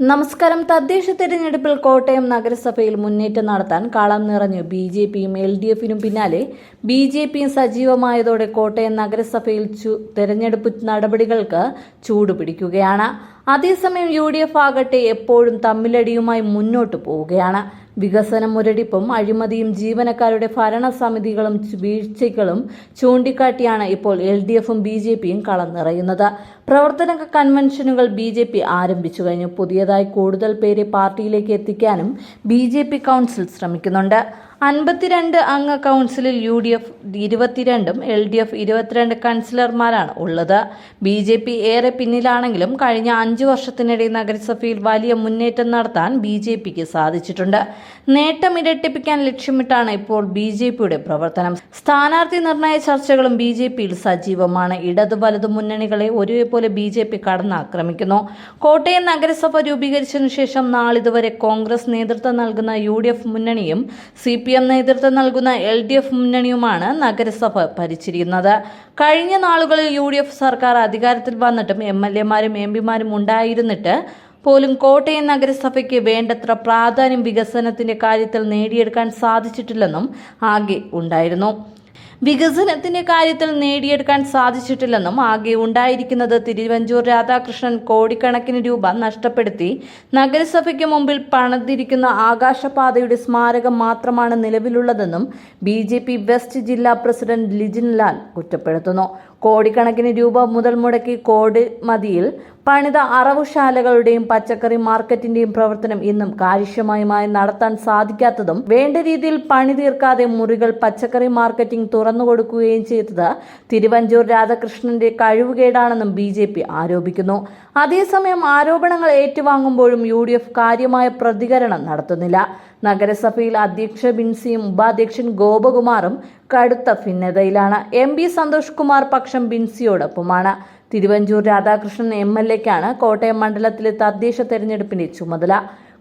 നമസ്കാരം. തദ്ദേശ തെരഞ്ഞെടുപ്പിൽ കോട്ടയം നഗരസഭയിൽ മുന്നേറ്റം നടത്താൻ കളം നിറഞ്ഞു ബി ജെ പിയും എൽ ഡി എഫിനും പിന്നാലെ ബി ജെ പിയും സജീവമായതോടെ കോട്ടയം നഗരസഭയിൽ തെരഞ്ഞെടുപ്പ് നടപടികൾക്ക് ചൂടുപിടിക്കുകയാണ്. അതേസമയം യു ഡി എഫ് ആകട്ടെ എപ്പോഴും തമ്മിലടിയുമായി മുന്നോട്ടു പോവുകയാണ്. വികസന മുരടിപ്പും അഴിമതിയും ജീവനക്കാരുടെ ഭരണസമിതികളും വീഴ്ചകളും ചൂണ്ടിക്കാട്ടിയാണ് ഇപ്പോൾ എൽ ഡി എഫും ബി ജെ പിയും കളം നിറയുന്നത്. പ്രവർത്തന കൺവെൻഷനുകൾ ബി ജെ പി ആരംഭിച്ചു കഴിഞ്ഞു. പുതിയതായി കൂടുതൽ പേരെ പാർട്ടിയിലേക്ക് എത്തിക്കാനും ബി ജെ പി കൗൺസിൽ ശ്രമിക്കുന്നുണ്ട്. അൻപത്തിരണ്ട് അംഗ കൗൺസിലിൽ യു ഡി എഫ് ഇരുപത്തിരണ്ടും എൽ ഡി എഫ് ഇരുപത്തിരണ്ട് കൗൺസിലർമാരാണ് ഉള്ളത്. ബി ജെ പി ഏറെ പിന്നിലാണെങ്കിലും കഴിഞ്ഞ അഞ്ചു വർഷത്തിനിടെ നഗരസഭയിൽ വലിയ മുന്നേറ്റം നടത്താൻ ബി ജെ പിക്ക് സാധിച്ചിട്ടുണ്ട്. നേട്ടം ഇരട്ടിപ്പിക്കാൻ ലക്ഷ്യമിട്ടാണ് ഇപ്പോൾ ബി ജെ പിയുടെ പ്രവർത്തനം. സ്ഥാനാർത്ഥി നിർണയ ചർച്ചകളും ബി ജെ പിയിൽ സജീവമാണ്. ഇടതു വലതു മുന്നണികളെ ഒരേപോലെ ബി ജെ പി കടന്നാക്രമിക്കുന്നു. കോട്ടയം നഗരസഭ രൂപീകരിച്ചതിനു ശേഷം നാളിതുവരെ കോൺഗ്രസ് നേതൃത്വം നൽകുന്ന യു ഡി എഫ് മുന്നണിയും സി പി എം നേതൃത്വം നൽകുന്ന എൽ ഡി എഫ് മുന്നണിയുമാണ് നഗരസഭ ഭരിച്ചിരിക്കുന്നത്. കഴിഞ്ഞ നാളുകളിൽ യു ഡി എഫ് സർക്കാർ അധികാരത്തിൽ വന്നിട്ടും എം എൽ എമാരും എം പിമാരും ഉണ്ടായിരുന്നിട്ട് പോലും കോട്ടയം നഗരസഭയ്ക്ക് വേണ്ടത്ര പ്രാധാന്യം വികസനത്തിന്റെ കാര്യത്തിൽ നേടിയെടുക്കാൻ സാധിച്ചിട്ടില്ലെന്നും ആകെ ഉണ്ടായിരുന്നു. വികസനത്തിന്റെ കാര്യത്തിൽ നേടിയെടുക്കാൻ സാധിച്ചിട്ടില്ലെന്നും ആകെ ഉണ്ടായിരിക്കുന്നത് തിരുവഞ്ചൂർ രാധാകൃഷ്ണൻ കോടിക്കണക്കിന് രൂപ നഷ്ടപ്പെടുത്തി. നഗരസഭയ്ക്ക് മുമ്പിൽ പണിതിരിക്കുന്ന ആകാശപാതയുടെ സ്മാരകം മാത്രമാണ് നിലവിലുള്ളതെന്നും ബി ജെ പി വെസ്റ്റ് ജില്ലാ പ്രസിഡന്റ് ലിജിൻ ലാൽ കുറ്റപ്പെടുത്തുന്നു. കോടിക്കണക്കിന് രൂപ മുതൽ മുടക്കി കോടിമതിയിൽ പണിത അറവുശാലകളുടെയും പച്ചക്കറി മാർക്കറ്റിന്റെയും പ്രവർത്തനം ഇന്നും കാര്യക്ഷമമായി നടത്താൻ സാധിക്കാത്തതും വേണ്ട രീതിയിൽ പണി തീർക്കാതെ മുറികൾ പച്ചക്കറി മാർക്കറ്റിംഗ് തുറന്നു കൊടുക്കുകയും ചെയ്തത് തിരുവഞ്ചൂർ രാധാകൃഷ്ണന്റെ കഴിവുകേടാണെന്നും ബി ജെ പി ആരോപിക്കുന്നു. അതേസമയം ആരോപണങ്ങൾ ഏറ്റുവാങ്ങുമ്പോഴും യു ഡി എഫ് കാര്യമായ പ്രതികരണം നടത്തുന്നില്ല. നഗരസഭയിൽ അധ്യക്ഷ ബിൻസിയും ഉപാധ്യക്ഷൻ ഗോപകുമാറും കടുത്ത ഭിന്നതയിലാണ്. എം പി സന്തോഷ് കുമാർ പക്ഷം ബിൻസിയോടൊപ്പമാണ് തിരുവഞ്ചൂർ രാധാകൃഷ്ണൻ എം എൽ എക്കാണ് കോട്ടയം മണ്ഡലത്തിലെ തദ്ദേശ തെരഞ്ഞെടുപ്പിന്റെ ചുമതല.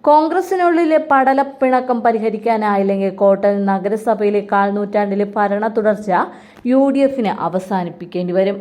കോൺഗ്രസിനുള്ളിലെ പടലപ്പിണക്കം പരിഹരിക്കാനായില്ലെങ്കിൽ കോട്ടയം നഗരസഭയിലെ കാൽനൂറ്റാണ്ടിലെ ഭരണ തുടർച്ച യു ഡി എഫിന് അവസാനിപ്പിക്കേണ്ടി വരും.